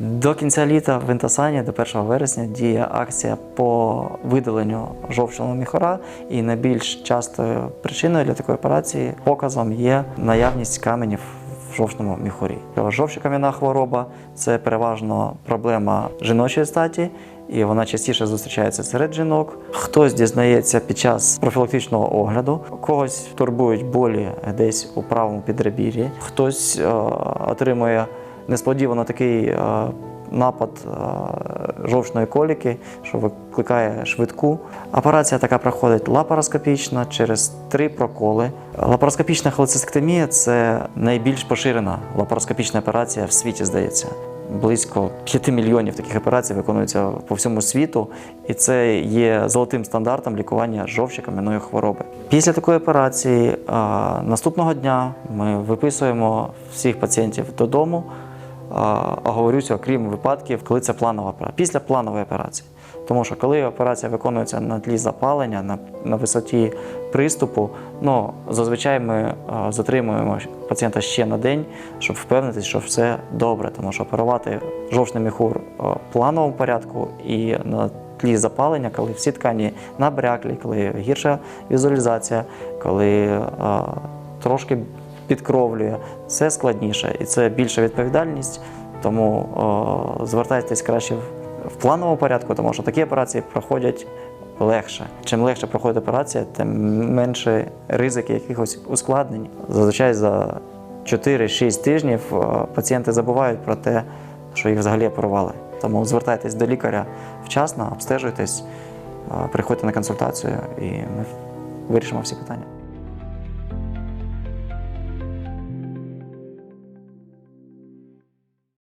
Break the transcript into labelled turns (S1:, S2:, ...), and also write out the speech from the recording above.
S1: До кінця літа в Інтасані до 1 вересня діє акція по видаленню жовчного міхора. І найбільш частою причиною для такої операції показом є наявність каменів в жовчному міхурі. Жовчокам'яна хвороба це переважно проблема жіночої статі. І вона частіше зустрічається серед жінок. Хтось дізнається під час профілактичного огляду, когось турбують болі десь у правому підребір'ї, хтось е, отримує несподівано такий е, напад е, жовчної коліки, що викликає швидку. Операція така проходить лапароскопічно через три проколи. Лапароскопічна холецистектомія – це найбільш поширена лапароскопічна операція в світі, здається. Близько 5 мільйонів таких операцій виконується по всьому світу, і це є золотим стандартом лікування жовчокам'яної хвороби. Після такої операції наступного дня ми виписуємо всіх пацієнтів додому. Оговорюся, окрім випадків, коли це планова операція. Після планової операції. Тому що коли операція виконується на тлі запалення, на, на висоті приступу, ну зазвичай ми а, затримуємо пацієнта ще на день, щоб впевнитися, що все добре, тому що оперувати жовчний міхур в плановому порядку і на тлі запалення, коли всі ткані набряклі, коли гірша візуалізація, коли а, трошки підкровлює, це складніше і це більша відповідальність. Тому о, звертайтесь краще в, плановому порядку, тому що такі операції проходять легше. Чим легше проходить операція, тим менше ризики якихось ускладнень. Зазвичай за 4-6 тижнів пацієнти забувають про те, що їх взагалі оперували. Тому звертайтесь до лікаря вчасно, обстежуйтесь, приходьте на консультацію, і ми вирішимо всі питання.